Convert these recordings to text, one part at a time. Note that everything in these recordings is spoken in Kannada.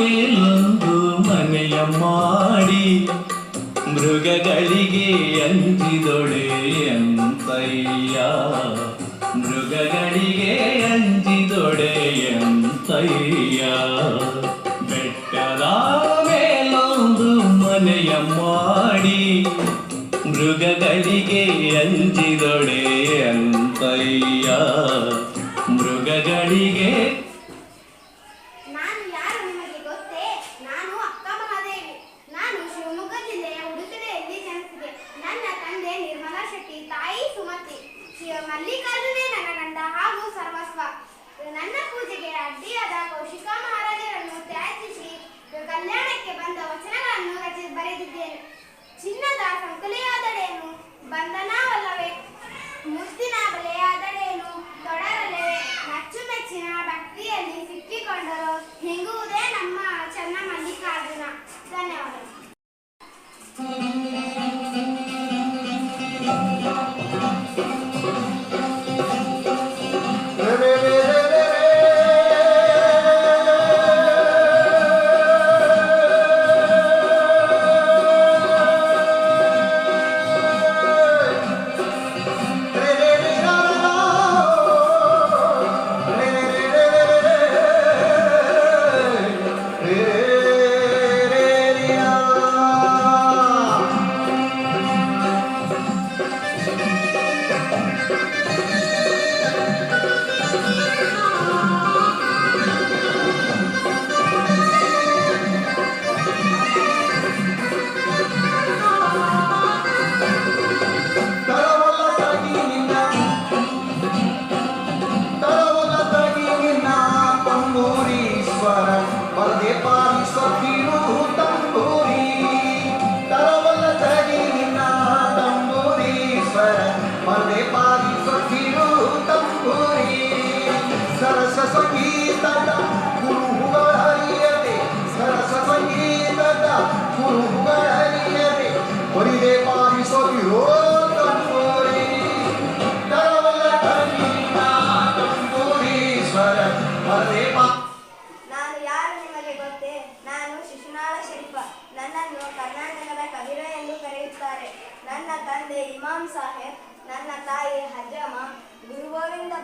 ಮೇಲೊಂದು ಮನೆಯ ಮಾಡಿ ಮೃಗಗಳಿಗೆ ಅಂಜಿದೊಳೆ ಅಂತಯ್ಯ ಮೃಗಗಳಿಗೆ ಅಂಜಿದೊಡೆ ಅಂತಯ್ಯ ಬೆಟ್ಟದ ಮೇಲೊಂದು ಮನೆಯ ಮಾಡಿ ಮೃಗಗಳಿಗೆ ಅಂಜಿದೊಡೆ ಅಂತಯ್ಯ ಮೃಗಗಳಿಗೆ ಚಿನ್ನದ ಸಂಕುಲೆಯಾದರೇನು ಬಂಧನವಲ್ಲವೇ? ಮುತ್ತಿನ ಬಲೆಯಾದಡೇನು ತೊಡರಲೆ ಅಚ್ಚುಮೆಚ್ಚಿನ ಭಕ್ತಿಯಲ್ಲಿ ಸಿಕ್ಕಿಕೊಂಡರು ಹಿಂಗುವುದೇ ನಮ್ಮ ಚನ್ನ ಮಲ್ಲಿಕಾರ್ಜುನ ಧನ್ಯವಾದಗಳು.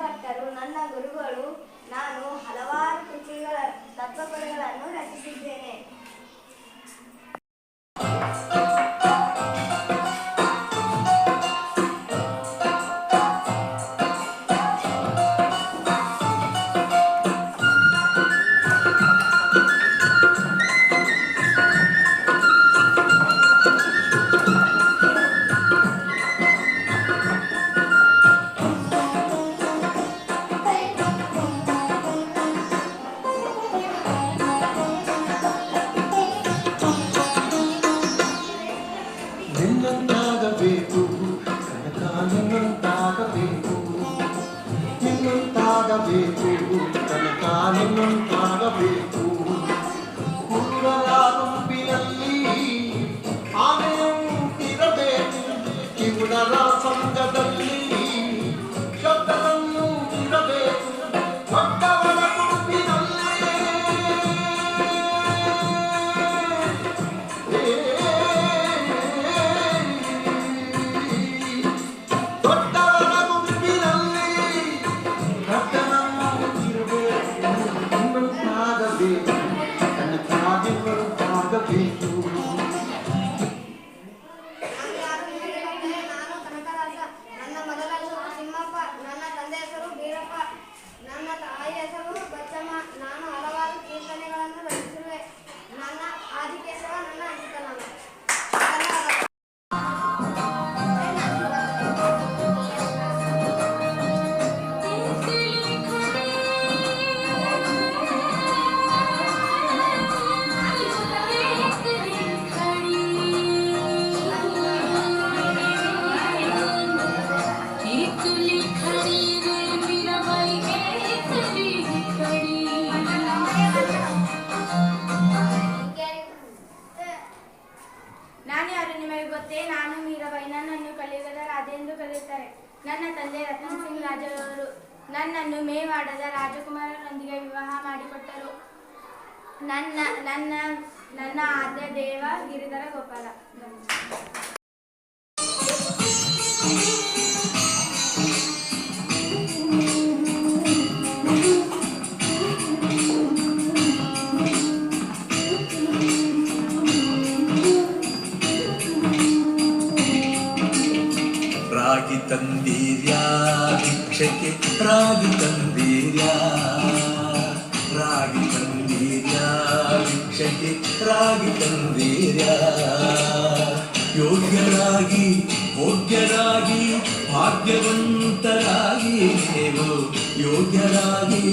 ಭಟ್ಟರು ನನ್ನ ಗುರುಗಳು ನಾನು ಹಲವಾರು ಕೃತಿಗಳ ತತ್ವಗಳನ್ನು ರಚಿಸಿದ್ದೇನೆ. não tá tem nada a ver. ಗೊತ್ತೇ, ನಾನು ಮೀರಾಬಾಯಿ ನನ್ನನ್ನು ಕಲಿಯುಗದ ರಾಜ ಎಂದು ಕರೆಯುತ್ತಾರೆ. ನನ್ನ ತಂದೆ ರತನ್ ಸಿಂಗ್ ರಾಜರವರು ನನ್ನನ್ನು ಮೇವಾಡದ ರಾಜಕುಮಾರರೊಂದಿಗೆ ವಿವಾಹ ಮಾಡಿಕೊಟ್ಟರು. ನನ್ನ ನನ್ನ ನನ್ನ ಆದ್ಯ ದೇವ ಗಿರಿಧರ ಗೋಪಾಲ. ರಾಗಿ ತಂದೀರ್ಯಾ ಭಿಕ್ಷಕ್ಕೆ ರಾಗಿ ತಂದೀರ್ಯಾ ರಾಗಿ ತಂದೀರ್ಯಾ ಭಿಕ್ಷಕ್ಕೆ ರಾಗಿ ತಂದೀರ್ಯಾ ಯೋಗ್ಯರಾಗಿ ಭೋಗ್ಯರಾಗಿ ಭಾಗ್ಯವಂತರಾಗಿ ನೀವು ಯೋಗ್ಯರಾಗಿ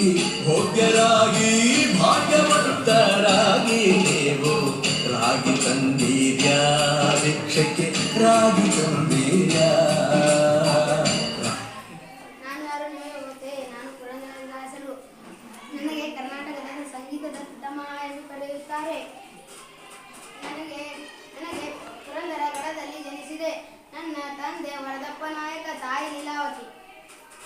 ಭೋಗ್ಯರಾಗಿ ಭಾಗ್ಯವಂತರಾಗಿ ನೀವು ರಾಗಿ ತಂದೀರ್ಯಾ ಭಿಕ್ಷಕ್ಕೆ ರಾಗಿ